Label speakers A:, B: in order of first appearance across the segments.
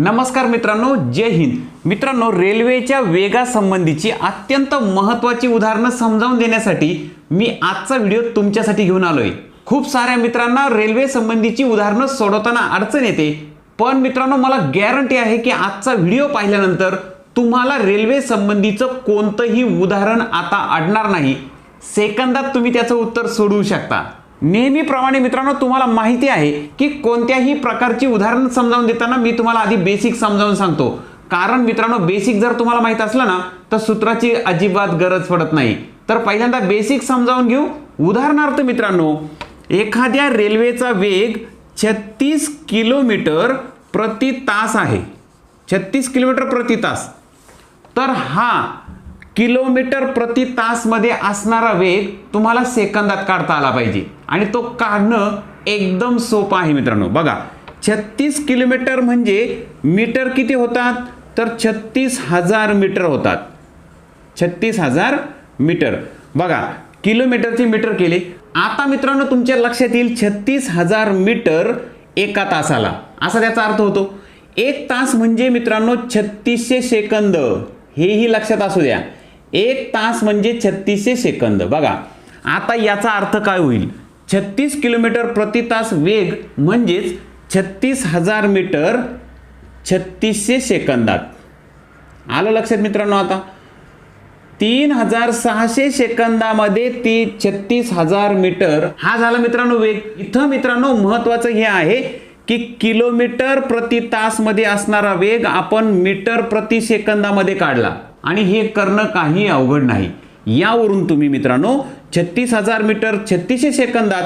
A: नमस्कार मित्रांनो जय हिंद. मित्रांनो रेल्वेच्या वेगासंबंधीची अत्यंत महत्त्वाची उदाहरणं समजावून देण्यासाठी मी आजचा व्हिडिओ तुमच्यासाठी घेऊन आलोय. खूप साऱ्या मित्रांना रेल्वे संबंधीची उदाहरणं सोडवताना अडचण येते पण मित्रांनो मला गॅरंटी आहे की आजचा व्हिडिओ पाहिल्यानंतर तुम्हाला रेल्वे संबंधीचं कोणतंही उदाहरण आता अडणार नाही. सेकंदात तुम्ही त्याचं उत्तर सोडवू शकता. नेहमीप्रमाणे मित्रांनो तुम्हाला माहिती आहे की कोणत्याही प्रकारची उदाहरण समजावून देताना मी तुम्हाला आधी बेसिक समजावून सांगतो. कारण मित्रांनो बेसिक जर तुम्हाला माहीत असलं ना तर सूत्राची अजिबात गरज पडत नाही. तर पहिल्यांदा बेसिक समजावून घेऊ. उदाहरणार्थ मित्रांनो एखाद्या रेल्वेचा वेग छत्तीस किलोमीटर प्रति तास आहे. छत्तीस किलोमीटर प्रति तास. तर हा किलोमीटर प्रति तासमध्ये असणारा वेग तुम्हाला सेकंदात काढता आला पाहिजे. आणि तो काढणं एकदम सोपं आहे मित्रांनो. बघा छत्तीस किलोमीटर म्हणजे मीटर किती होतात? तर छत्तीस हजार मीटर होतात. छत्तीस हजार मीटर. बघा किलोमीटरचे मीटर केले. आता मित्रांनो तुमच्या लक्षात येईल छत्तीस हजार मीटर एका तासाला. असा त्याचा अर्थ होतो. एक तास म्हणजे मित्रांनो छत्तीसशे सेकंद. हेही लक्षात असू द्या. एक तास म्हणजे छत्तीसशे सेकंद. बघा आता याचा अर्थ काय होईल? छत्तीस किलोमीटर प्रति तास वेग म्हणजेच छत्तीस हजार मीटर छत्तीसशे सेकंदात. आलं लक्षात मित्रांनो आता? तीन हजार सहाशे सेकंदामध्ये ती छत्तीस हजार मीटर हा झाला मित्रांनो वेग. इथं मित्रांनो महत्वाचं हे आहे की किलोमीटर प्रति तासमध्ये असणारा वेग आपण मीटर प्रति सेकंदामध्ये काढला. आणि हे करणं काही अवघड नाही. यावरून तुम्ही मित्रांनो छत्तीस हजार मीटर छत्तीसशे सेकंदात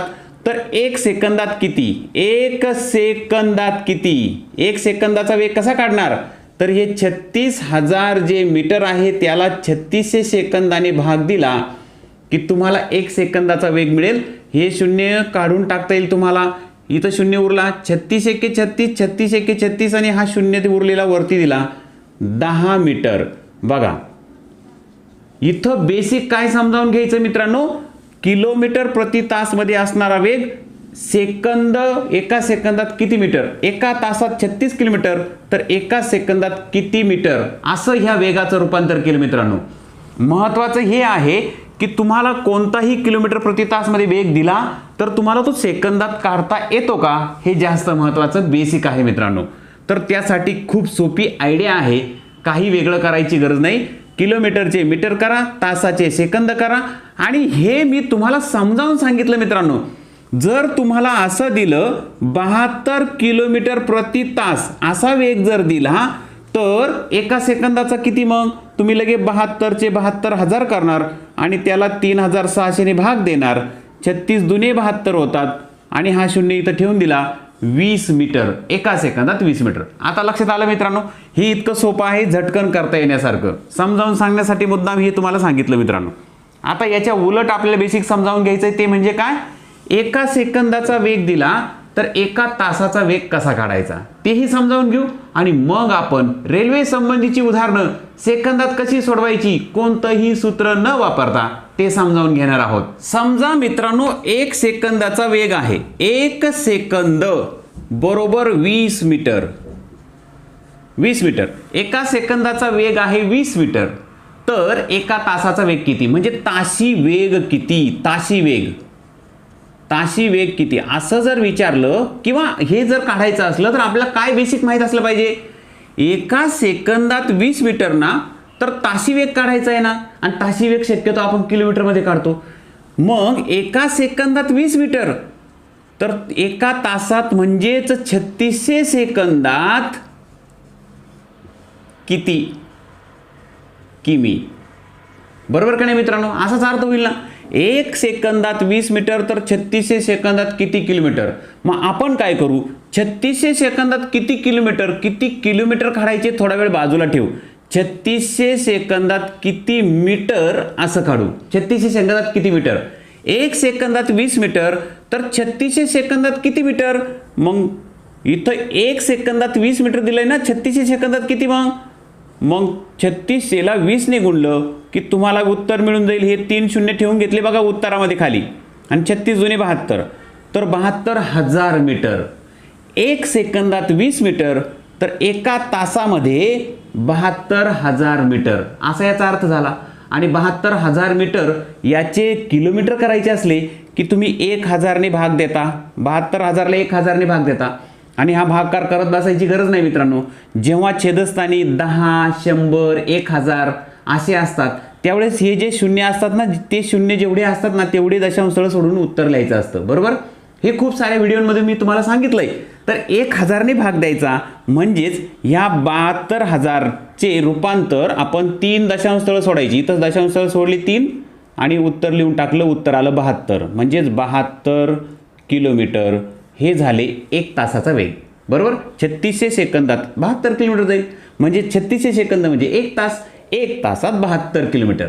A: तर एक सेकंदात किती? एक सेकंदात किती? एक सेकंदाचा वेग कसा काढणार? तर हे छत्तीस हजार जे मीटर आहे त्याला छत्तीसशे सेकंदाने भाग दिला की तुम्हाला एक सेकंदाचा वेग मिळेल. हे शून्य काढून टाकता येईल तुम्हाला. इथं शून्य उरला. छत्तीस एके छत्तीस छत्तीस एके छत्तीस आणि हा शून्य ते उरलेला वरती दिला. दहा मीटर. बघा. इथं बेसिक काय समजावून घ्यायचं मित्रांनो? किलोमीटर प्रति तासमध्ये असणारा वेग सेकंद एका सेकंदात किती मीटर? एका तासात छत्तीस किलोमीटर तर एका सेकंदात किती मीटर? असं ह्या वेगाचं रूपांतर केलं मित्रांनो. महत्वाचं हे आहे की तुम्हाला कोणताही किलोमीटर प्रति तासमध्ये वेग दिला तर तुम्हाला तो सेकंदात काढता येतो का? हे जास्त महत्वाचं बेसिक आहे मित्रांनो. तर त्यासाठी खूप सोपी आयडिया आहे. काही वेगळं करायची गरज नाही. किलोमीटरचे मीटर करा तासाचे सेकंद करा. आणि हे मी तुम्हाला समजावून सांगितलं मित्रांनो. जर तुम्हाला असं दिलं बहात्तर किलोमीटर प्रति तास असा वेग जर दिला तर एका सेकंदाचा किती मग? तुम्ही लगे बहात्तरचे बहात्तर हजार करणार आणि त्याला तीन हजार सहाशेने भाग देणार. छत्तीस दुने बहात्तर होतात. आणि हा शून्य इथं ठेवून दिला. वीस मीटर एका सेकंदात वीस मीटर. आता लक्षात आलं मित्रांनो? हे इतकं सोपं आहे झटकन करता येण्यासारखं. समजावून सांगण्यासाठी मुद्दाम हे तुम्हाला सांगितलं मित्रांनो. आता याच्या उलट आपल्याला बेसिक समजावून घ्यायचं आहे ते म्हणजे काय? एका सेकंदाचा वेग दिला तर एका तासाचा वेग कसा काढायचा? तेही समजावून घेऊ. आणि मग आपण रेल्वे संबंधीची उदाहरणं सेकंदात कशी सोडवायची कोणतंही सूत्र न वापरता ते समजावून घेणार आहोत. समजा मित्रांनो एक सेकंदाचा वेग आहे. एक सेकंद बरोबर वीस मीटर. वीस मीटर. एका सेकंदाचा वेग आहे वीस मीटर. तर एका तासाचा वेग किती? म्हणजे ताशी वेग किती? ताशी वेग. ताशी वेग किती? असं जर विचारलं किंवा हे जर काढायचं असलं तर आपल्याला काय बेसिक माहीत असलं पाहिजे? एका सेकंदात वीस मीटर ना तर ताशी वेग काढायचा आहे ना आणि ताशी वेग शक्यतो आपण किलोमीटरमध्ये काढतो. मग एका सेकंदात वीस मीटर. तर एका तासात म्हणजेच छत्तीसशे सेकंदात किती? किमी? बरोबर का नाही मित्रांनो? असाच अर्थ होईल ना. एक सेकंदात वीस मीटर तर छत्तीसशे सेकंदात किती किलोमीटर? मग आपण काय करू? छत्तीसशे सेकंदात किती किलोमीटर किती किलोमीटर काढायचे? थोडा वेळ बाजूला ठेवू. छत्तीसशे सेकंदात किती मीटर? असं काढू. छत्तीसशे सेकंदात किती मीटर? एक सेकंदात वीस मीटर तर छत्तीसशे सेकंदात किती मीटर? मग इथं एक सेकंदात वीस मीटर दिलंय ना छत्तीसशे सेकंदात किती मग? मग छत्तीसशेला वीसने गुणलं की तुम्हाला उत्तर मिळून जाईल. हे तीन शून्य ठेवून घेतले बघा उत्तरामध्ये खाली. आणि छत्तीस जुने बहात्तर. तर बहात्तर हजार मीटर. एक सेकंदात वीस मीटर तर एका तासामध्ये बहात्तर हजार मीटर. असा याचा अर्थ झाला. आणि बहात्तर हजार मीटर याचे किलोमीटर करायचे असले की तुम्ही एक हजारने भाग देता. बहात्तर हजारला एक हजारने भाग देता. आणि हा भागाकार करत बसायची गरज नाही मित्रांनो. जेव्हा छेदस्थानी दहा शंभर एक हजार असे असतात त्यावेळेस हे जे शून्य असतात ना ते शून्य जेवढे असतात ना तेवढे दशांश स्थळ सोडून उत्तर लिहायचं असतं. बरोबर? हे खूप साऱ्या व्हिडिओमध्ये मी तुम्हाला सांगितलंय. तर एक हजारने भाग द्यायचा. म्हणजेच ह्या बहात्तर हजारचे रूपांतर आपण तीन दशांश स्थळं सोडायची. इथं दशांश स्थळं सोडली तीन आणि उत्तर लिहून टाकलं उत्तर आलं बहात्तर. म्हणजेच बहात्तर किलोमीटर हे झाले एक तासाचा वेग. बरोबर? छत्तीसशे सेकंदात बहात्तर किलोमीटर जाईल. म्हणजे छत्तीसशे सेकंद म्हणजे एक तास एक तासात बहात्तर किलोमीटर.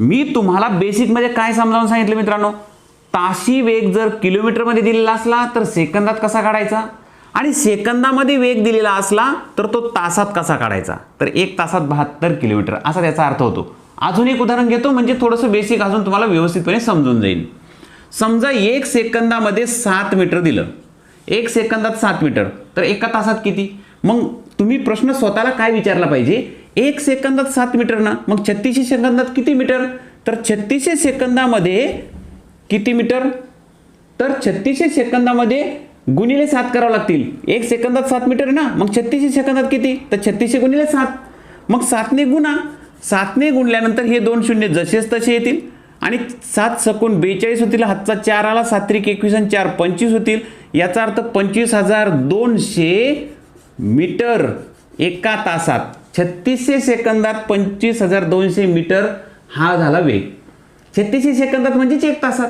A: मी तुम्हाला बेसिकमध्ये काय समजावून सांगितलं मित्रांनो? ताशी वेग जर किलोमीटरमध्ये दिलेला असला तर सेकंदात कसा काढायचा? आणि सेकंदामध्ये वेग दिलेला असला तर तो तासात कसा काढायचा? तर एक तासात बहात्तर किलोमीटर असा त्याचा अर्थ होतो. अजून एक उदाहरण घेतो म्हणजे थोडंसं बेसिक अजून तुम्हाला व्यवस्थितपणे समजून जाईल. समजा एक सेकंदामध्ये सात मीटर दिलं. एक सेकंदात सात मीटर तर एका तासात किती? मग तुम्ही प्रश्न स्वतःला काय विचारला पाहिजे? एक सेकंदात सात मीटर ना मग छत्तीसशे सेकंदात किती मीटर? तर छत्तीसशे सेकंदामध्ये किती मीटर? तर छत्तीसशे सेकंदामध्ये गुणिले सात करावं लागतील. एक सेकंदात सात मीटर आहे ना? मग छत्तीसशे सेकंदात किती? तर छत्तीसशे गुणिले सात. मग सातने गुणा. सातने गुणल्यानंतर हे दोन शून्य जसेच तसे येतील. आणि सात सकून बेचाळीस होतील. हातचा चार आला. सात्रिक एकवीस आणि चार पंचवीस होतील. याचा अर्थ पंचवीस हजार दोनशे मीटर एका तासात. छत्तीसशे सेकंदात पंचवीस हजार दोनशे मीटर हा झाला वेग. छत्तीसशे सेकंदात म्हणजेच एक तासात.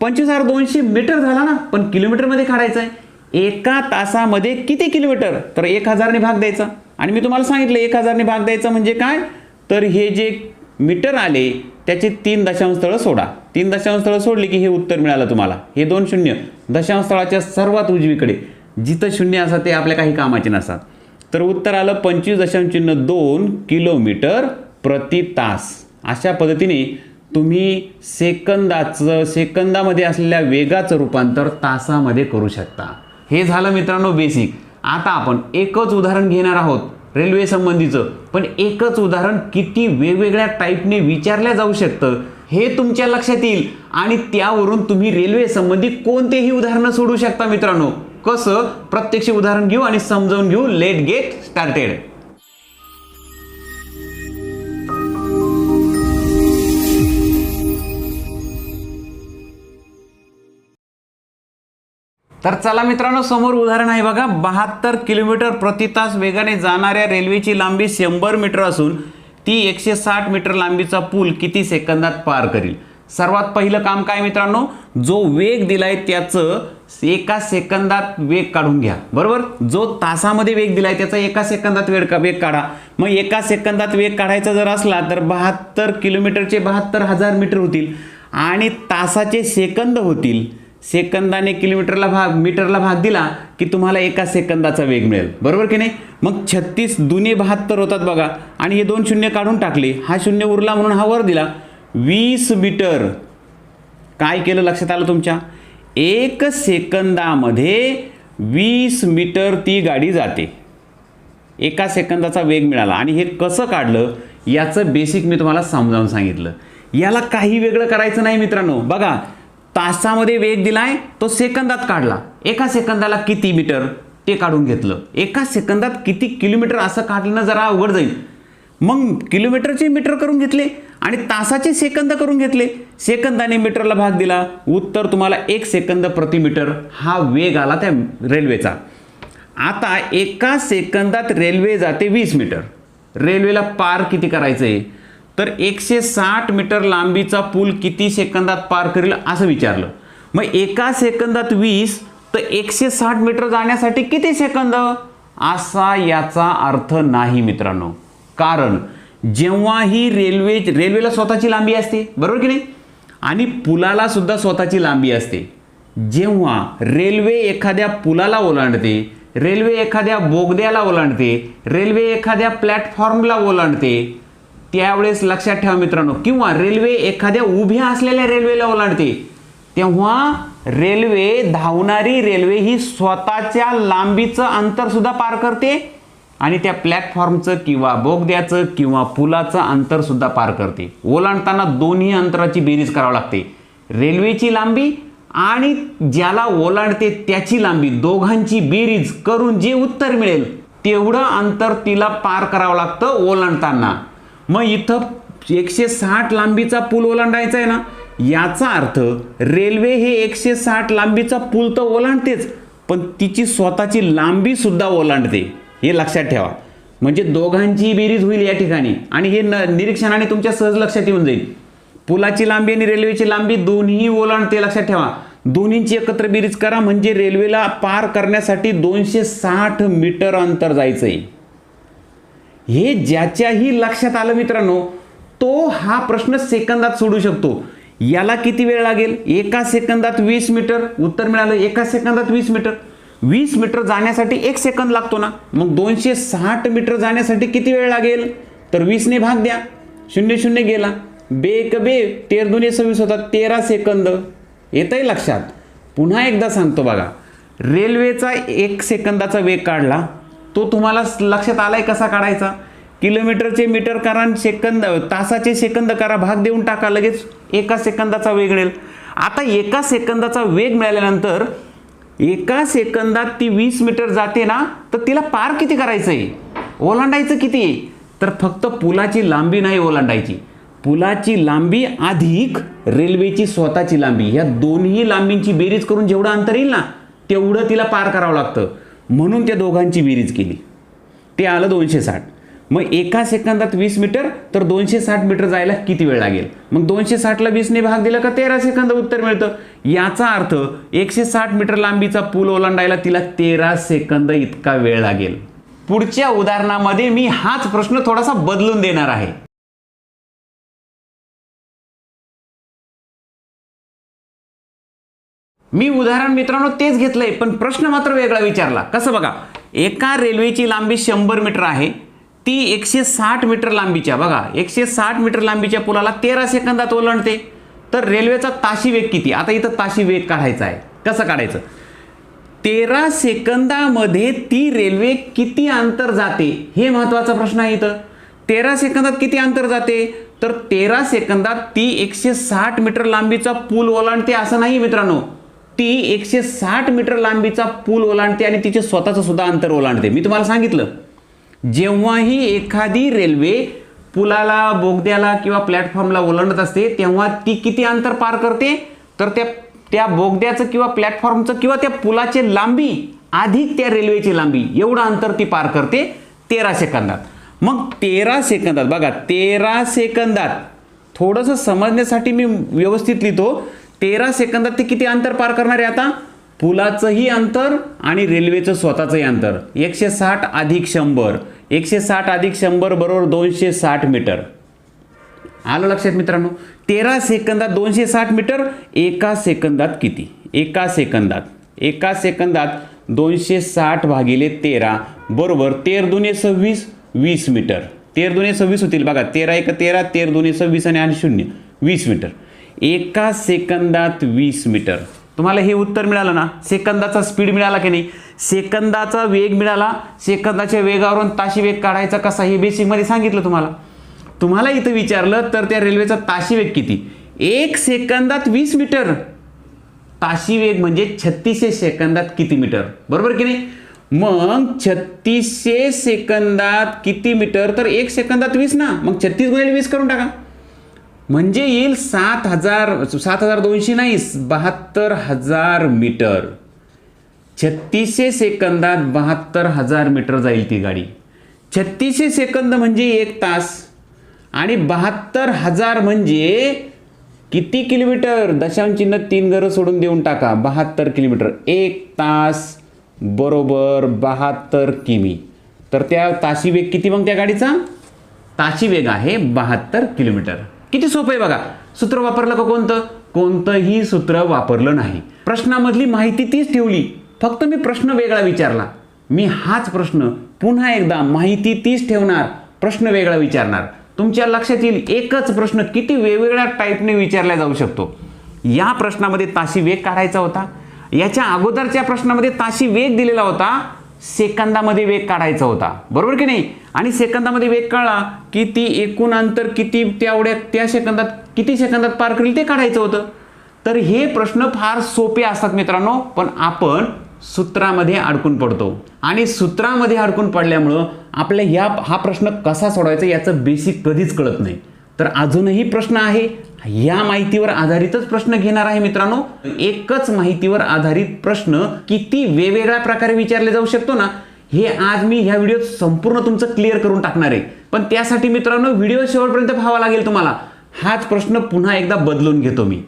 A: पंचवीस हजार दोनशे मीटर झाला ना पण किलोमीटरमध्ये काढायचं आहे एका तासामध्ये किती किलोमीटर? तर एक हजारने भाग द्यायचा. आणि मी तुम्हाला सांगितलं एक हजारने भाग द्यायचा म्हणजे काय? तर हे जे मीटर आले त्याचे तीन दशांश स्थळं सोडा. तीन दशांश स्थळं सोडली की हे उत्तर मिळालं तुम्हाला. हे दोन शून्य. दशांश स्थळाच्या सर्वात उजवीकडे. जिथं शून्य असतात ते आपल्या काही कामाचे नसतात. तर उत्तर आलं पंचवीस दशांश चिन्ह दोन किलोमीटर प्रति तास. अशा पद्धतीने तुम्ही सेकंदाचं सेकंदामध्ये असलेल्या वेगाचं रूपांतर तासामध्ये करू शकता. हे झालं मित्रांनो बेसिक आता आपण एकच उदाहरण घेणार आहोत रेल्वे संबंधीचं. पण एकच उदाहरण किती वेगवेगळ्या टाईपने विचारल्या जाऊ शकतं हे तुमच्या लक्षात येईल. आणि त्यावरून तुम्ही रेल्वे संबंधी कोणतेही उदाहरणं सोडू शकता मित्रांनो. कसं? प्रत्यक्ष उदाहरण घेऊ आणि समजावून घेऊ. लेट गेट स्टार्टेड तर चला मित्रांनो समोर उदाहरण आहे बघा. बहात्तर किलोमीटर प्रति तास वेगाने जाणाऱ्या रेल्वेची लांबी शंभर मीटर असून ती एकशे साठ मीटर लांबीचा पूल किती सेकंदात पार करील? सर्वात पहिलं काम काय मित्रांनो? जो वेग दिलाय त्याचं एका सेकंदात वेग काढून घ्या. बरोबर? जो तासामध्ये वेग दिलाय त्याचा एका सेकंदात वेग का वेग काढा. मग एका सेकंदात वेग काढायचा जर असला तर बहात्तर किलोमीटरचे बहात्तर हजार मीटर होतील आणि तासाचे सेकंद होतील. सेकंदाने किलोमीटरला भाग मीटरला भाग दिला की तुम्हाला एका सेकंदाचा वेग मिळेल. बरोबर की नाही? मग छत्तीस दुने बहात्तर होतात बघा. आणि हे दोन शून्य काढून टाकले. हा शून्य उरला म्हणून हा वर दिला. वीस मीटर. काय केलं लक्षात आलं तुमच्या? एक सेकंदामध्ये वीस मीटर ती गाडी जाते. एका सेकंदाचा वेग मिळाला. आणि हे कसं काढलं? याचं बेसिक मी तुम्हाला समजावून सांगितलं. याला काही वेगळं करायचं नाही मित्रांनो. बघा तासामध्ये वेग दिलाय तो सेकंदात काढला. एका सेकंदाला किती मीटर ते काढून घेतलं. एका सेकंदात किती किलोमीटर असं काढलं जरा अवघड जाईल. मग किलोमीटरचे मीटर करून घेतले आणि तासाचे सेकंद करून घेतले. सेकंदाने मीटरला भाग दिला. उत्तर तुम्हाला एक सेकंद प्रति मीटर हा वेग आला त्या रेल्वेचा. आता एका सेकंदात रेल्वे जाते वीस मीटर. रेल्वेला पार किती करायचं आहे तर एकशे साठ मीटर लांबीचा पूल किती सेकंदात पार करेल असं विचारलं. मग एका सेकंदात वीस तर एकशे साठ मीटर जाण्यासाठी किती सेकंद? असा याचा अर्थ नाही मित्रांनो. कारण जेव्हा ही रेल्वे रेल्वेला स्वतःची लांबी असते बरोबर की नाही? आणि पुलाला सुद्धा स्वतःची लांबी असते. जेव्हा रेल्वे एखाद्या पुलाला ओलांडते रेल्वे एखाद्या बोगद्याला ओलांडते रेल्वे एखाद्या प्लॅटफॉर्मला ओलांडते त्यावेळेस लक्षात ठेवा मित्रांनो किंवा रेल्वे एखाद्या उभ्या असलेल्या रेल्वेला ओलांडते तेव्हा रेल्वे धावणारी रेल्वे ही स्वतःच्या लांबीचं अंतर सुद्धा पार करते आणि त्या प्लॅटफॉर्मचं किंवा बोगद्याचं किंवा पुलाचं अंतर सुद्धा पार करते. ओलांडताना दोन्ही अंतराची बेरीज करावी लागते. रेल्वेची लांबी आणि ज्याला ओलांडते त्याची लांबी दोघांची बेरीज करून जे उत्तर मिळेल तेवढं अंतर तिला पार करावं लागतं ओलांडताना. मग इथं एकशे साठ लांबीचा पूल ओलांडायचा आहे ना याचा अर्थ रेल्वे हे एकशे साठ लांबीचा पूल तर ओलांडतेच पण तिची स्वतःची लांबी सुद्धा ओलांडते. हे लक्षात ठेवा. म्हणजे दोघांची बेरीज होईल या ठिकाणी. आणि हे न निरीक्षणाने तुमच्या सहज लक्षात येऊन जाईल. पुलाची लांबी आणि रेल्वेची लांबी दोन्ही ओलांडते लक्षात ठेवा. दोन्हींची एकत्र बेरीज करा म्हणजे रेल्वेला पार करण्यासाठी दोनशे साठ मीटर अंतर जायचं आहे हे ज्याच्याही लक्षात आलं मित्रांनो तो हा प्रश्न सेकंदात सोडू शकतो. याला किती वेळ लागेल? एका सेकंदात वीस मीटर उत्तर मिळालं एका सेकंदात वीस मीटर. वीस मीटर जाण्यासाठी एक सेकंद लागतो ना? मग दोनशे साठ मीटर जाण्यासाठी किती वेळ लागेल? तर वीसने भाग द्या. शून्य शून्य गेला. बेक बे तेर दोन्ही सव्वीस होतात. तेरा सेकंद. येतंय लक्षात. पुन्हा एकदा सांगतो बघा. रेल्वेचा एक सेकंदाचा वेग काढला. तो तुम्हाला लक्षात आलाय कसा काढायचा? किलोमीटरचे मीटर करा आणि सेकंद तासाचे सेकंद करा भाग देऊन टाका लगेच एका सेकंदाचा वेग मिळेल. आता एका सेकंदाचा वेग मिळाल्यानंतर एका सेकंदात ती वीस मीटर जाते ना तर तिला पार किती करायचं आहे ओलांडायचं किती? आहे तर फक्त पुलाची लांबी नाही ओलांडायची. पुलाची लांबी अधिक रेल्वेची स्वतःची लांबी. ह्या दोन्ही लांबींची बेरीज करून जेवढं अंतर येईल ना तेवढं तिला पार करावं लागतं. म्हणून त्या दोघांची बेरीज केली. ते आलं दोनशे साठ. मग एका सेकंदात वीस मीटर तर दोनशे साठ मीटर जायला किती वेळ लागेल? मग दोनशे साठला वीसने भाग दिला का तेरा सेकंद उत्तर मिळतं? याचा अर्थ एकशे साठ मीटर लांबीचा पूल ओलांडायला तिला तेरा सेकंद इतका वेळ लागेल. पुढच्या उदाहरणामध्ये मी हाच प्रश्न थोडासा बदलून देणार आहे. मी उदाहरण मित्रांनो तेच घेतलंय पण प्रश्न मात्र वेगळा विचारला. कसं बघा एका रेल्वेची लांबी शंभर मीटर आहे ती एकशे साठ मीटर लांबीच्या. बघा एकशे साठ मीटर लांबीच्या पुलाला तेरा सेकंदात ओलांडते. तर रेल्वेचा ताशी वेग किती? आता इथं ताशी वेग काढायचा आहे. कसं काढायचं? तेरा सेकंदामध्ये ती रेल्वे किती अंतर जाते? हे महत्त्वाचा प्रश्न आहे इथं. तेरा सेकंदात किती अंतर जाते? तर तेरा सेकंदात ती एकशे साठ मीटर लांबीचा पूल ओलांडते असं नाही मित्रांनो. ती एकशे साठ मीटर लांबीचा पूल ओलांडते आणि तिचे स्वतःचं सुद्धा अंतर ओलांडते. मी तुम्हाला सांगितलं जेव्हाही एखादी रेल्वे पुलाला बोगद्याला किंवा प्लॅटफॉर्मला ओलांडत असते तेव्हा ती किती अंतर पार करते? तर त्या त्या बोगद्याचं किंवा प्लॅटफॉर्मचं किंवा त्या पुलाची लांबी अधिक त्या रेल्वेची लांबी एवढं अंतर ती पार करते तेरा सेकंदात. मग तेरा सेकंदात बघा तेरा सेकंदात थोडंसं समजण्यासाठी मी व्यवस्थित लिहितो तेरा सेकंदात ते किती अंतर पार करणार आहे आता? पुलाचंही अंतर आणि रेल्वेचं स्वतःचंही अंतर. एकशे साठ अधिक शंभर. एकशे साठ अधिक शंभर बरोबर दोनशे साठ मीटर. आलं लक्षात मित्रांनो? तेरा सेकंदात दोनशे साठ मीटर एका सेकंदात किती? एका सेकंदात. एका सेकंदात दोनशे साठ भागिले तेरा बरोबर तेर दुने सव्वीस वीस मीटर. तेर दुने सव्वीस होतील. बघा तेरा एक तेरा तेर दुने सव्वीस आणि आणि शून्य. वीस मीटर. एका सेकंदात वीस मीटर. तुम्हाला हे उत्तर मिळालं ना? सेकंदाचा स्पीड मिळाला की नाही? सेकंदाचा वेग मिळाला सेकंदाच्या वेगावरून ताशी वेग काढायचा कसा हे बेसिकमध्ये सांगितलं तुम्हाला. तुम्हाला इथं विचारलं तर त्या रेल्वेचा ताशी वेग किती? एक सेकंदात वीस मीटर. ताशी वेग म्हणजे छत्तीसशे सेकंदात किती मीटर? बरोबर की नाही? मग छत्तीसशे सेकंदात किती मीटर? तर एक सेकंदात वीस ना. मग छत्तीस गुणिले वीस करून टाका. म्हणजे येईल सात हजार सात हजार दोनशे नाही बहात्तर हजार मीटर. छत्तीसशे सेकंदात बहात्तर हजार मीटर जाईल ती गाडी. छत्तीसशे सेकंद म्हणजे एक तास आणि बहात्तर हजार म्हणजे किती किलोमीटर? दशांचिन्ह तीन घरं सोडून देऊन टाका. बहात्तर किलोमीटर. एक तास बरोबर बहात्तर किमी. तर त्या ताशी वेग किती मग त्या गाडीचा? ताशी वेग आहे बहात्तर किलोमीटर. किती सोपं आहे बघा. सूत्र वापरलं का कोणतं? कोणतंही सूत्र वापरलं नाही. प्रश्नामधली माहिती तीच ठेवली. फक्त मी प्रश्न वेगळा विचारला. मी हाच प्रश्न पुन्हा एकदा माहिती तीच ठेवणार प्रश्न वेगळा विचारणार. तुमच्या लक्षात येईल एकच प्रश्न किती वेगवेगळ्या टाईपने विचारला जाऊ शकतो. या प्रश्नामध्ये ताशी वेग काढायचा होता. याच्या अगोदरच्या प्रश्नामध्ये ताशी वेग दिलेला होता. सेकंदामध्ये वेग काढायचा होता. बरोबर की नाही? आणि सेकंदामध्ये वेग काढला की ती एकूण अंतर किती तेवढ्या त्या सेकंदात किती सेकंदात पार करेल ते काढायचं होतं. तर हे प्रश्न फार सोपे असतात मित्रांनो पण आपण सूत्रामध्ये अडकून पडतो. आणि सूत्रामध्ये अडकून पडल्यामुळं आपल्या ह्या हा प्रश्न कसा सोडवायचा याचं बेसिक कधीच कळत नाही. तर अजूनही प्रश्न आहे. या माहितीवर आधारितच प्रश्न घेणार आहे मित्रांनो. एकच माहितीवर आधारित प्रश्न किती वेगवेगळ्या प्रकारे विचारले जाऊ शकतो ना हे आज मी ह्या व्हिडिओत संपूर्ण तुमचं क्लिअर करून टाकणार आहे. पण त्यासाठी मित्रांनो व्हिडिओ शेवटपर्यंत पाहावा लागेल तुम्हाला. हाच प्रश्न पुन्हा एकदा बदलून घेतो मी.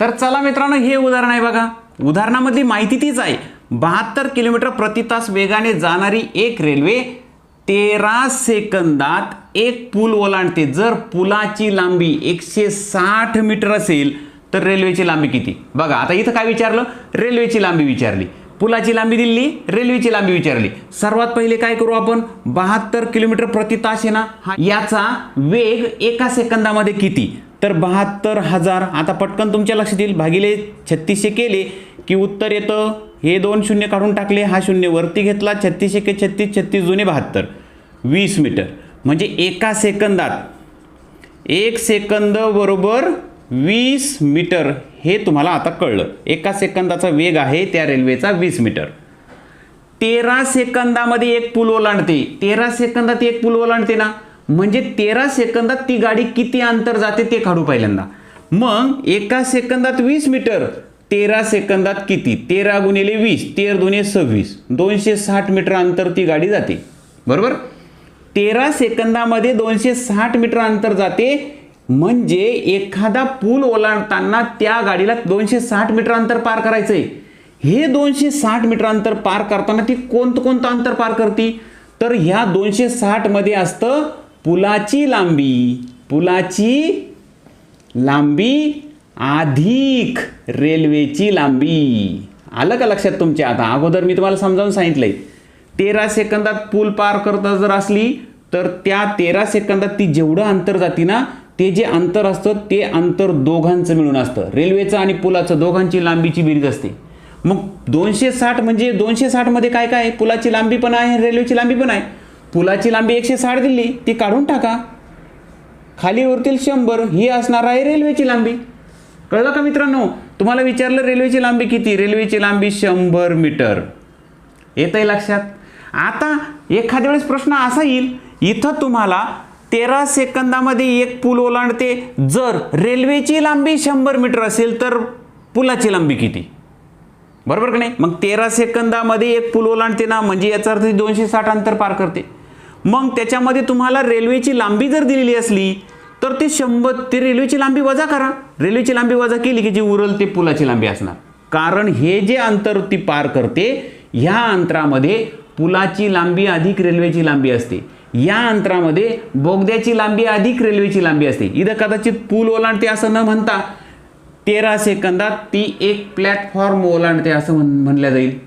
A: तर चला मित्रांनो हे उदाहरण आहे बघा. उदाहरणामधली माहिती तीच आहे. बहात्तर किलोमीटर प्रति तास वेगाने जाणारी एक रेल्वे तेरा सेकंदात एक पूल ओलांडते. जर पुलाची लांबी एकशे साठ मीटर असेल तर रेल्वेची लांबी किती? बघा आता इथं काय विचारलं? रेल्वेची लांबी विचारली. पुलाची लांबी दिली रेल्वेची लांबी विचारली. सर्वात पहिले काय करू आपण? बहात्तर किलोमीटर प्रति तास आहे ना हा याचा वेग एका सेकंदामध्ये किती? तर बहात्तर हजार. आता पटकन तुमच्या लक्षात येईल. भागिले छत्तीसशे केले की उत्तर येतं. हे दोन शून्य काढून टाकले. हा शून्य वरती घेतला. छत्तीस एके छत्तीस छत्तीस जुने बहात्तर. वीस मीटर. म्हणजे एका सेकंदात. एक सेकंद बरोबर वीस मीटर. हे तुम्हाला आता कळलं. एका सेकंदाचा वेग आहे त्या रेल्वेचा वीस मीटर. तेरा सेकंदामध्ये एक पूल ओलांडते. तेरा सेकंदात एक पूल ओलांडते ना? म्हणजे तेरा सेकंदात ती गाडी किती अंतर जाते ते काढू पहिल्यांदा. मग एका सेकंदात वीस मीटर तेरा सेकंदात किती? तेरा गुणिले वीस तेर दुने सव्वीस. दोनशे साठ मीटर अंतर ती गाडी जाते. बरोबर? तेरा सेकंदामध्ये दोनशे साठ मीटर अंतर जाते. म्हणजे एखादा पूल ओलांडताना त्या गाडीला दोनशे साठ मीटर अंतर पार करायचं आहे हे दोनशे साठ मीटर अंतर पार करताना ती कोणतं कोणतं अंतर पार करते? तर ह्या दोनशे साठमध्ये असतं पुलाची लांबी पुलाची लांबी अधिक रेल्वेची लांबी. आलं का लक्षात तुमच्या? आता अगोदर मी तुम्हाला समजावून सांगितलंय. तेरा सेकंदात पूल पार करता जर असली तर त्या तेरा सेकंदात ती जेवढं अंतर जाते ना ते जे अंतर असतं ते अंतर दोघांचं मिळून असतं. रेल्वेचं आणि पुलाचं दोघांची लांबीची बिरीज असते. मग दोनशे साठ म्हणजे दोनशे साठमध्ये काय काय? आहे? पुलाची लांबी पण आहे रेल्वेची लांबी पण आहे. पुलाची लांबी एकशे साठ दिली ती काढून टाका. खाली उरतील शंभर ही असणार आहे रेल्वेची लांबी. कळलं का मित्रांनो? तुम्हाला विचारलं रेल्वेची लांबी किती? रेल्वेची लांबी शंभर मीटर. येत आहे लक्षात? आता एखाद्या वेळेस प्रश्न असा येईल इथं तुम्हाला तेरा सेकंदामध्ये एक पूल ओलांडते. जर रेल्वेची लांबी शंभर मीटर असेल तर पुलाची लांबी किती? बरोबर का नाही? मग तेरा सेकंदामध्ये एक पूल ओलांडते ना म्हणजे याचा अर्थ दोनशे साठ अंतर पार करते. मग त्याच्यामध्ये तुम्हाला रेल्वेची लांबी जर दिलेली असली तर ते शंभर ते रेल्वेची लांबी वजा करा. रेल्वेची लांबी वजा केली की जी उरल ते पुलाची लांबी असणार. कारण हे जे अंतर ती पार करते ह्या अंतरामध्ये पुलाची लांबी अधिक रेल्वेची लांबी असते. या अंतरामध्ये बोगद्याची लांबी अधिक रेल्वेची लांबी असते. इथं कदाचित पूल ओलांडते असं न म्हणता तेरा सेकंदात ती एक प्लॅटफॉर्म ओलांडते असं म्हण म्हणल्या जाईल.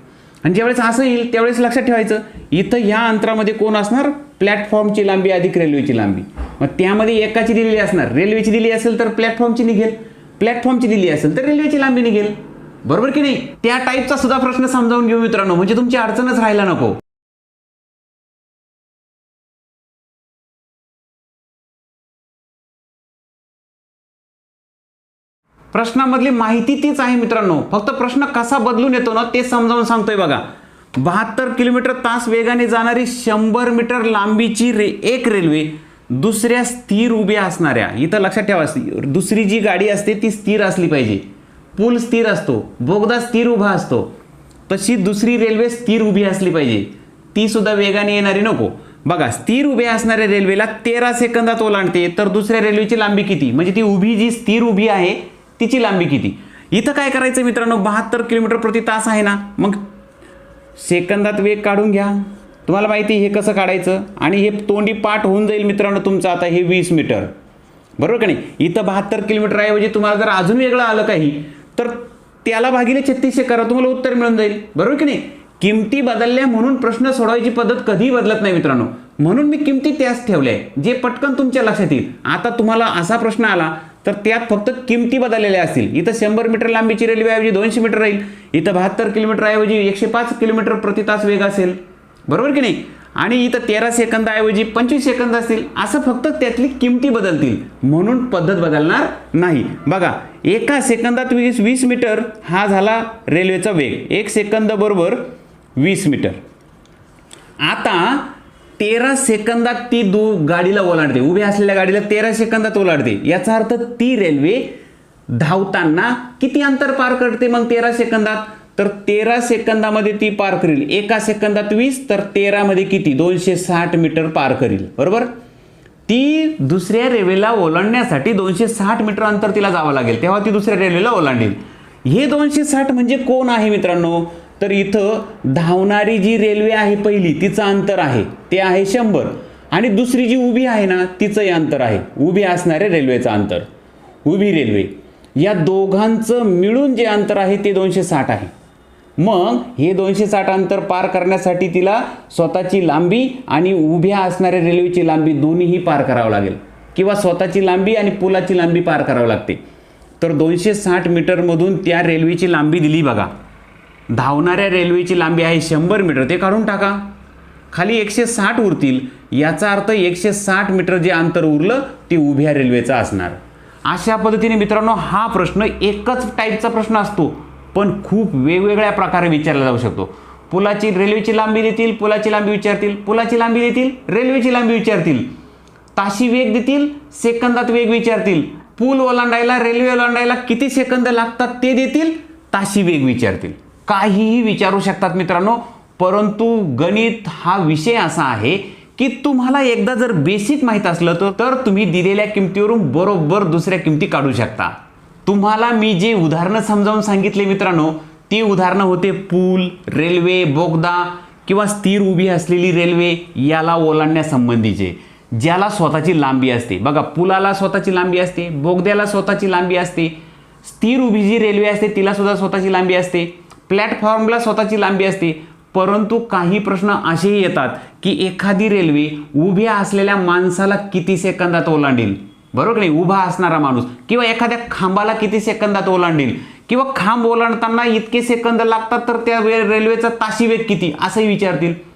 A: आणि ज्यावेळेस असं येईल त्यावेळेस लक्षात ठेवायचं इथं ह्या अंतरामध्ये कोण असणार? प्लॅटफॉर्मची लांबी अधिक रेल्वेची लांबी. मग त्यामध्ये एकाची दिलेली असणार. रेल्वेची दिली असेल तर प्लॅटफॉर्मची निघेल. प्लॅटफॉर्मची दिली असेल तर रेल्वेची लांबी निघेल. बरोबर की नाही? त्या टाईपचा सुद्धा प्रश्न समजावून घेऊ मित्रांनो. म्हणजे तुमची अडचणच राहायला नको. प्रश्नामधली माहिती तीच आहे मित्रांनो. फक्त प्रश्न कसा बदलून येतो ना ते समजावून सांगतोय बघा. बहात्तर किलोमीटर तास वेगाने जाणारी शंभर मीटर लांबीची रे एक रेल्वे दुसऱ्या स्थिर उभ्या असणाऱ्या. इथं लक्षात ठेवा दुसरी जी गाडी असते ती स्थिर असली पाहिजे. पूल स्थिर असतो बोगदा स्थिर उभा असतो. तशी दुसरी रेल्वे स्थिर उभी असली पाहिजे. ती सुद्धा वेगाने येणारी नको. बघा स्थिर उभ्या असणाऱ्या रेल्वेला तेरा सेकंदात ओलांडते तर दुसऱ्या रेल्वेची लांबी किती? म्हणजे ती उभी जी स्थिर उभी आहे तिची लांबी किती? इथं काय करायचं मित्रांनो? बहात्तर किलोमीटर प्रति तास आहे ना? मग सेकंदात वेग काढून घ्या. तुम्हाला माहिती हे कसं काढायचं? आणि हे तोंडी पाठ होऊन जाईल मित्रांनो तुमचं आता हे वीस मीटर. बरोबर का नाही? इथं बहात्तर किलोमीटर ऐवजी तुम्हाला जर अजून वेगळं आलं काही तर त्याला भागिले छत्तीसशे करा. तुम्हाला उत्तर मिळून जाईल. बरोबर की नाही? किमती बदलल्या म्हणून प्रश्न सोडवायची पद्धत कधीही बदलत नाही मित्रांनो. म्हणून मी किमती त्याच ठेवल्या आहे जे पटकन तुमच्या लक्षात येईल. आता तुम्हाला असा प्रश्न आला तर त्यात फक्त किमती बदललेल्या असतील. इथं शंभर मीटर लांबीची रेल्वेऐवजी दोनशे मीटर राहील. इथं बहात्तर किलोमीटरऐवजी एकशे पाच किलोमीटर प्रति तास वेग असेल. बरोबर की नाही? आणि इथं तेरा सेकंदाऐवजी पंचवीस सेकंद असतील. असं फक्त त्यातली किमती बदलतील. म्हणून पद्धत बदलणार नाही. बघा एका सेकंदात वीस वीस मीटर हा झाला रेल्वेचा वेग. एक सेकंद बरोबर वीस मीटर. आता तेरा सेकंदात ती दू गाडीला ओलांडते. उभ्या असलेल्या गाडीला तेरा सेकंदात ओलांडते. याचा अर्थ ती रेल्वे धावताना किती अंतर पार करते मग तेरा सेकंदात? तर तेरा सेकंदामध्ये ती पार करील. एका सेकंदात वीस तर तेरामध्ये किती? दोनशे साठ मीटर पार करील. बरोबर? ती दुसऱ्या रेल्वेला ओलांडण्यासाठी दोनशे साठ मीटर अंतर तिला जावं लागेल. तेव्हा ती दुसऱ्या रेल्वेला ओलांडेल. हे दोनशे साठ म्हणजे कोण आहे मित्रांनो? तर इथं धावणारी जी रेल्वे आहे पहिली तिचं अंतर आहे. ते आहे शंभर. आणि दुसरी जी उभी आहे ना तिचंही अंतर आहे. उभी असणाऱ्या रेल्वेचं अंतर. उभी रेल्वे. या दोघांचं मिळून जे अंतर आहे ते दोनशे साठ आहे. मग हे दोनशे साठ अंतर पार करण्यासाठी तिला स्वतःची लांबी आणि उभ्या असणाऱ्या रेल्वेची लांबी दोन्हीही पार करावं लागेल. किंवा स्वतःची लांबी आणि पुलाची लांबी पार करावं लागते. तर दोनशे साठ मीटरमधून त्या रेल्वेची लांबी दिली बघा. धावणाऱ्या रेल्वेची लांबी आहे शंभर मीटर. ते काढून टाका. खाली एकशे साठ उरतील. याचा अर्थ एकशे साठ मीटर जे अंतर उरलं ते उभ्या रेल्वेचं असणार. अशा पद्धतीने मित्रांनो हा प्रश्न एकच टाईपचा प्रश्न असतो. पण खूप वेगवेगळ्या प्रकारे विचारला जाऊ शकतो. पुलाची रेल्वेची लांबी देतील पुलाची लांबी विचारतील. पुलाची लांबी देतील रेल्वेची लांबी विचारतील. ताशी वेग देतील सेकंदात वेग विचारतील. पूल ओलांडायला रेल्वे ओलांडायला किती सेकंद लागतात ते देतील ताशी वेग विचारतील. काहीही विचारू शकतात मित्रांनो. परंतु गणित हा विषय असा आहे की तुम्हाला एकदा जर बेसिक माहीत असलं तर तर तुम्ही दिलेल्या किमतीवरून बरोबर दुसऱ्या किमती काढू शकता. तुम्हाला मी जे उदाहरणं समजावून सांगितले मित्रांनो ती उदाहरणं होते पूल रेल्वे बोगदा किंवा स्थिर उभी असलेली रेल्वे याला ओलांडण्यासंबंधीचे ज्याला स्वतःची लांबी असते. बघा पुलाला स्वतःची लांबी असते बोगद्याला स्वतःची लांबी असते स्थिर उभी जी रेल्वे असते तिला सुद्धा स्वतःची लांबी असते. प्लॅटफॉर्मला स्वतःची लांबी असते. परंतु काही प्रश्न असेही येतात की एखादी रेल्वे उभ्या असलेल्या माणसाला किती सेकंदात ओलांडेल? बरोबर नाही? उभा असणारा माणूस. किंवा एखाद्या खांबाला किती सेकंदात ओलांडेल? किंवा खांब ओलांडताना इतके सेकंद लागतात तर त्या वे- रेल्वेचा ताशी वेग किती? असंही विचारतील.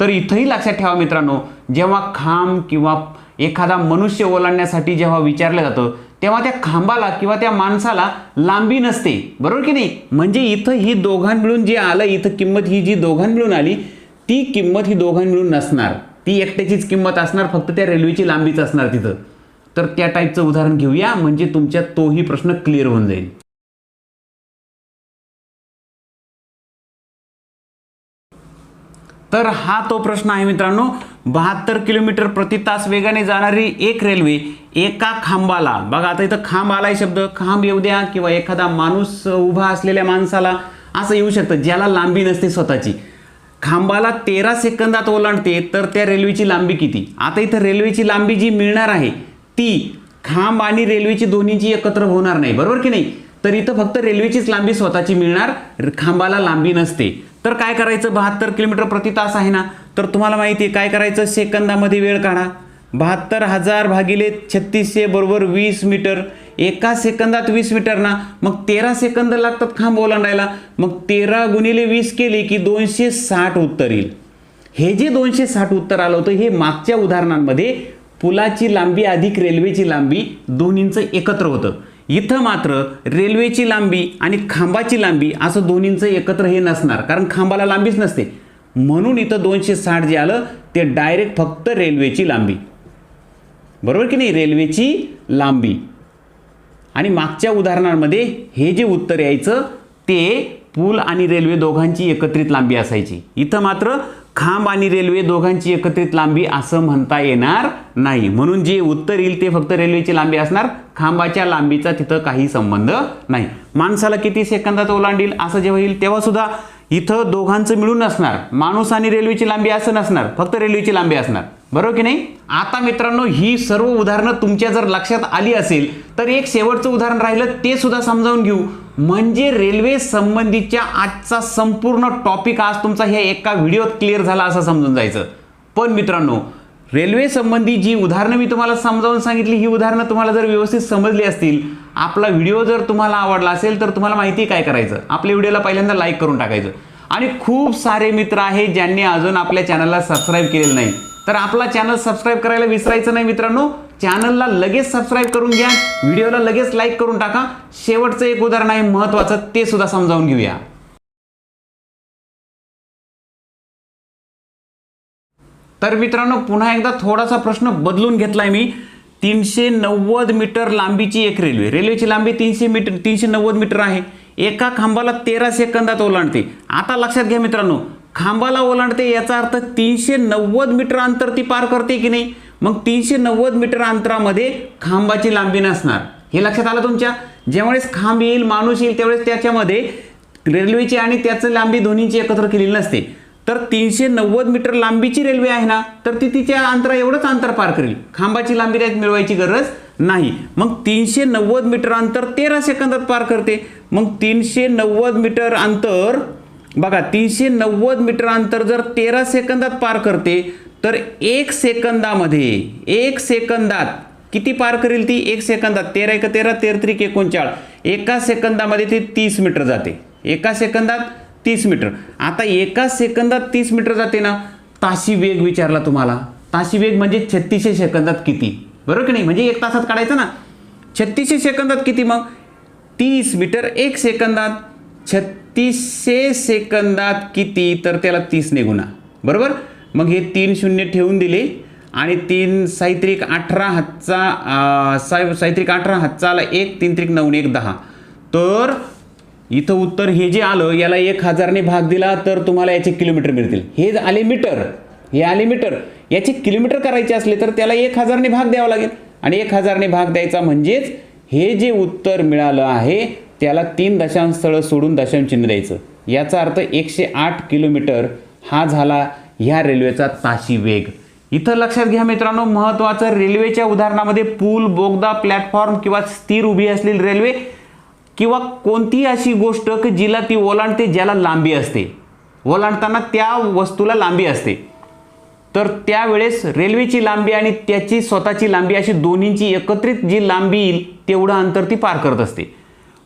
A: तर इथंही लक्षात ठेवा मित्रांनो जेव्हा खांब किंवा एखादा मनुष्य ओलांडण्यासाठी जेव्हा विचारलं जातं तेव्हा त्या खांबाला किंवा त्या माणसाला लांबी नसते. बरोबर की नाही? म्हणजे इथं ही दोघां मिळून जे आलं इथं किंमत ही जी दोघां मिळून आली ती किंमत ही दोघां मिळून नसणार. ती एकट्याचीच किंमत असणार फक्त त्या रेल्वेची लांबीच असणार तिथं. तर त्या टाईपचं उदाहरण घेऊया. म्हणजे तुमच्या तोही प्रश्न क्लिअर होऊन जाईल. तर हा तो प्रश्न आहे मित्रांनो. बहात्तर किलोमीटर प्रति तास वेगाने जाणारी एक रेल्वे एका खांबाला. बघा आता इथं खांब आलाय शब्द. खांब येऊ द्या किंवा एखादा माणूस उभा असलेल्या माणसाला असं येऊ शकतं ज्याला लांबी नसते स्वतःची. खांबाला तेरा सेकंदात ओलांडते तर त्या रेल्वेची लांबी किती? आता इथं रेल्वेची लांबी जी मिळणार आहे ती खांब आणि रेल्वेची दोन्हीची एकत्र होणार नाही. बरोबर की नाही? तर इथं फक्त रेल्वेचीच लांबी स्वतःची मिळणार खांबाला लांबी नसते. तर काय करायचं? बहात्तर किलोमीटर प्रति तास आहे ना? तर तुम्हाला माहिती आहे काय करायचं? सेकंदामध्ये वेळ काढा. बहात्तर हजार भागिले छत्तीसशे बरोबर वीस मीटर. एका सेकंदात वीस मीटर ना? मग तेरा सेकंद लागतात खांब ओलांडायला. मग तेरा गुणिले वीस केले की दोनशे साठ उत्तर येईल. हे जे दोनशे साठ उत्तर आलं होतं हे मागच्या उदाहरणांमध्ये पुलाची लांबी अधिक रेल्वेची लांबी दोन्हींचं एकत्र होतं. इथं मात्र रेल्वेची लांबी आणि खांबाची लांबी असं दोन्हींचं एकत्र हे नसणार. कारण खांबाला लांबीच नसते. म्हणून इथं दोनशे साठ जे आलं ते डायरेक्ट फक्त रेल्वेची लांबी. बरोबर की नाही? रेल्वेची लांबी. आणि मागच्या उदाहरणांमध्ये हे जे उत्तर यायचं ते पूल आणि रेल्वे दोघांची एकत्रित लांबी असायची. इथं मात्र खांब आणि रेल्वे दोघांची एकत्रित लांबी असं म्हणता येणार नाही. म्हणून जे उत्तर येईल ते फक्त रेल्वेची लांबी असणार खांबाच्या लांबीचा तिथं काही संबंध नाही. माणसाला किती सेकंदात ओलांडील असं जेव्हा येईल तेव्हा सुद्धा इथं दोघांचं मिळून असणार माणूस आणि रेल्वेची लांबी असं नसणार फक्त रेल्वेची लांबी असणार. बरोबर की नाही? आता मित्रांनो ही सर्व उदाहरणं तुमच्या जर लक्षात आली असेल तर एक शेवटचं उदाहरण राहिलं ते सुद्धा समजावून घेऊ. म्हणजे रेल्वे संबंधीच्या आजचा संपूर्ण टॉपिक आज तुमचा ह्या एका व्हिडिओत क्लिअर झाला असं समजून जायचं. पण मित्रांनो रेल्वे संबंधी जी उदाहरणं मी तुम्हाला समजावून सांगितली ही उदाहरणं तुम्हाला जर व्यवस्थित समजली असतील आपला व्हिडिओ जर तुम्हाला आवडला असेल तर तुम्हाला माहिती आहे काय करायचं. आपल्या व्हिडिओला पहिल्यांदा लाईक करून टाकायचं. आणि खूप सारे मित्र आहेत ज्यांनी अजून आपल्या चॅनलला सबस्क्राईब केलेलं नाही. तर आपला चॅनल सबस्क्राईब करायला विसरायचं नाही मित्रांनो. चॅनलला लगेच सबस्क्राईब करून घ्या. व्हिडिओला लगेच लाईक करून टाका. शेवटचं एक उदाहरण आहे महत्त्वाचं ते सुद्धा समजावून घेऊया. तर मित्रांनो पुन्हा एकदा थोडासा प्रश्न बदलून घेतलाय मी. तीनशे नव्वद मीटर लांबीची एक रेल्वे रेल्वेची लांबी तीनशे मीटर तीनशे नव्वद मीटर आहे. एका खांबाला तेरा सेकंदात ओलांडते. आता लक्षात घ्या मित्रांनो खांबाला ओलांडते याचा अर्थ तीनशे नव्वद मीटर अंतर ती पार करते की नाही? मग तीनशे नव्वद मीटर अंतरामध्ये खांबाची लांबी नसणार. हे लक्षात आलं तुमच्या? ज्यावेळेस खांब येईल माणूस येईल त्यावेळेस त्याच्यामध्ये रेल्वेची आणि त्याचं लांबी दोन्हीची एकत्र केलेली नसते. तर तीनशे नव्वद मीटर लांबीची रेल्वे आहे ना तर ती तिच्या अंतरा एवढंच अंतर पार करेल. खांबाची लांबी त्यात मिळवायची गरज नाही. मग तीनशे नव्वद मीटर अंतर तेरा सेकंदात पार करते. मग तीनशे नव्वद मीटर अंतर बघा तीनशे नव्वद मीटर अंतर जर तेरा सेकंदात पार करते तर एक सेकंदामध्ये एक सेकंदात किती पार करेल ती? एक सेकंदात. तेरा एक तेरा तेरा त्रिक एकोणचाळ. एका सेकंदामध्ये ती तीस मीटर जाते. एका सेकंदात तीस मीटर. आता एका सेकंदात तीस मीटर जाते ना? ताशी वेग विचारला तुम्हाला. ताशी वेग म्हणजे छत्तीसशे सेकंदात किती? बरोबर की नाही? म्हणजे एक तासात काढायचं ना? छत्तीसशे सेकंदात किती मग? तीस मीटर. एक सेकंदात छत्तीसशे सेकंदात किती? तर त्याला तीसने गुणा. बरोबर? मग हे तीन शून्य ठेवून दिले. आणि तीन साहित्रिक अठरा हातचा साय साहित्रिक अठरा हातचाला एक तीन त्रिक नऊ एक दहा. तर इथं उत्तर हे जे आलं याला एक हजारने भाग दिला तर तुम्हाला याचे किलोमीटर मिळतील. हे आले मीटर हे आले मीटर याचे किलोमीटर करायचे असले तर त्याला एक हजारने भाग द्यावा लागेल. आणि एक हजारने भाग द्यायचा म्हणजेच हे जे उत्तर मिळालं आहे त्याला तीन दशांश स्थळं सोडून दशांश चिन्ह द्यायचं. याचा अर्थ एकशे आठ किलोमीटर हा झाला ह्या रेल्वेचा ताशी वेग. इथं लक्षात घ्या मित्रांनो महत्त्वाचं रेल्वेच्या उदाहरणामध्ये पूल बोगदा प्लॅटफॉर्म किंवा स्थिर उभी असलेली रेल्वे किंवा कोणतीही अशी गोष्ट की जिला ती ओलांडते ज्याला लांबी असते. ओलांडताना त्या वस्तूला लांबी असते. तर त्यावेळेस रेल्वेची लांबी आणि त्याची स्वतःची लांबी अशी दोन्हींची एकत्रित जी लांबी येईल तेवढं अंतर ती पार करत असते.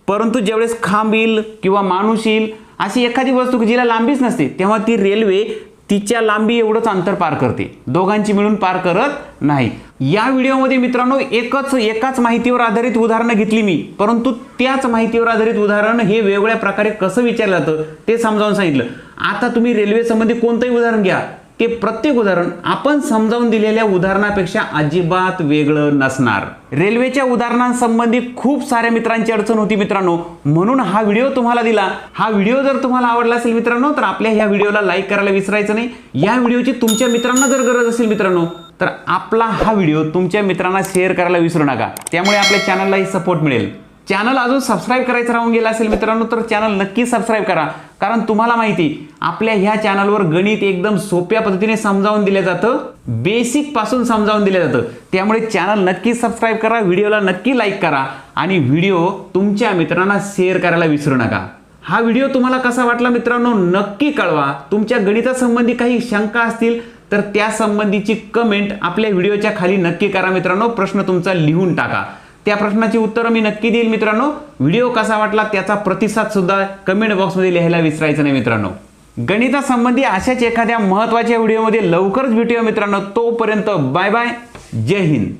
A: परंतु ज्यावेळेस खांब येईल किंवा माणूस येईल अशी एखादी वस्तू की जिला लांबीच नसते तेव्हा ती रेल्वे तिच्या लांबी एवढंच अंतर पार करते. दोघांची मिळून पार करत नाही. या व्हिडिओमध्ये मित्रांनो एकच एकाच माहितीवर आधारित उदाहरणं घेतली मी. परंतु त्याच माहितीवर आधारित उदाहरण हे वेगवेगळ्या प्रकारे कसं विचारलं जातं ते समजावून सांगितलं. आता तुम्ही रेल्वे संबंधी कोणतंही उदाहरण घ्या. की प्रत्येक उदाहरण आपण समजावून दिलेल्या उदाहरणापेक्षा अजिबात वेगळं नसणार. रेल्वेच्या उदाहरणांसंबंधी खूप साऱ्या मित्रांची अडचण होती मित्रांनो. म्हणून हा व्हिडिओ तुम्हाला दिला. हा व्हिडिओ जर तुम्हाला आवडला असेल मित्रांनो तर आपल्या ह्या व्हिडिओला लाईक करायला विसरायचं नाही. या व्हिडिओची तुमच्या मित्रांना जर गरज असेल मित्रांनो तर आपला हा व्हिडिओ तुमच्या मित्रांना शेअर करायला विसरू नका. त्यामुळे आपल्या चॅनललाही सपोर्ट मिळेल. चॅनल अजून सबस्क्राईब करायचं राहून गेला असेल मित्रांनो तर चॅनल नक्की सबस्क्राईब करा. कारण तुम्हाला माहिती आपल्या ह्या चॅनलवर गणित एकदम सोप्या पद्धतीने समजावून दिलं जातं बेसिकपासून समजावून दिलं जातं. त्यामुळे चॅनल नक्की सबस्क्राईब करा व्हिडिओला नक्की लाईक करा आणि व्हिडिओ तुमच्या मित्रांना शेअर करायला विसरू नका. हा व्हिडिओ तुम्हाला कसा वाटला मित्रांनो नक्की कळवा. तुमच्या गणितासंबंधी काही शंका असतील तर त्या संबंधीची कमेंट आपल्या व्हिडिओच्या खाली नक्की करा मित्रांनो. प्रश्न तुमचा लिहून टाका. त्या प्रश्नाची उत्तरं मी नक्की देईल मित्रांनो. व्हिडिओ कसा वाटला त्याचा प्रतिसाद सुद्धा कमेंट बॉक्समध्ये लिहायला विसरायचं नाही मित्रांनो. गणितासंबंधी अशाच एखाद्या महत्त्वाच्या व्हिडिओमध्ये लवकरच भेटूया मित्रांनो. तोपर्यंत बाय बाय. जय हिंद.